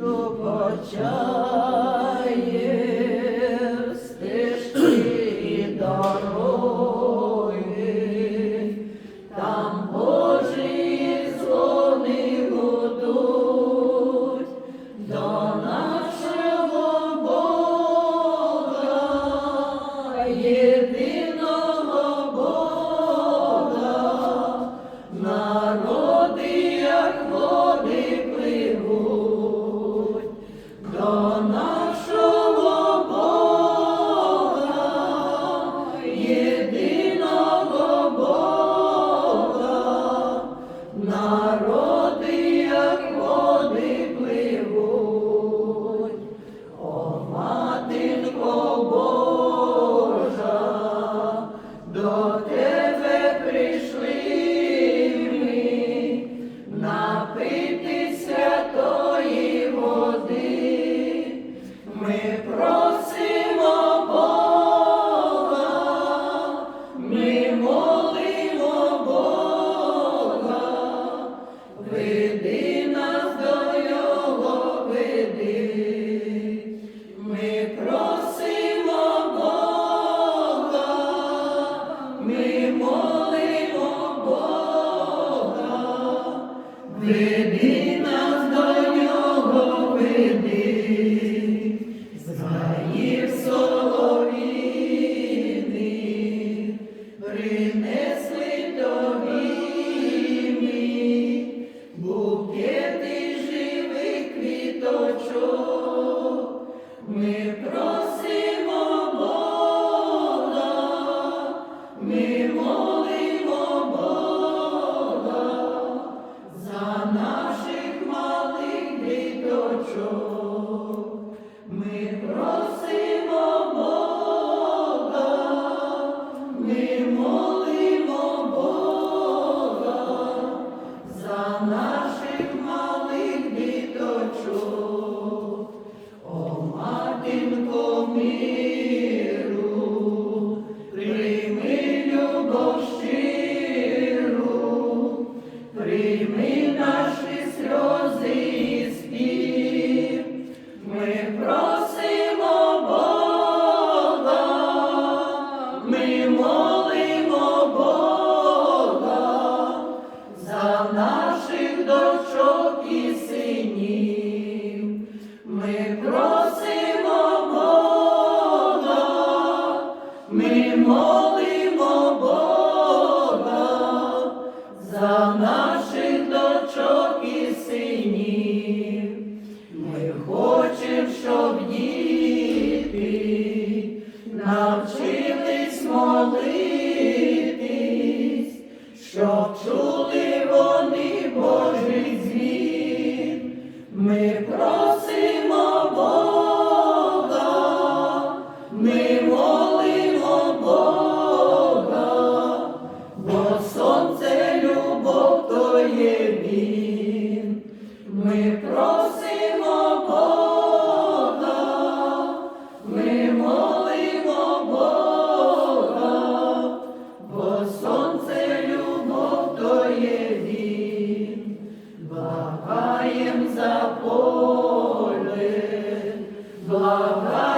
Пробачає стежки і дар. Baby. за наших дочок і синів, ми хочемо, щоб діти навчились молитись, щоб чули вони Божий звіт. Ми про Благаєм за поле, благаєм.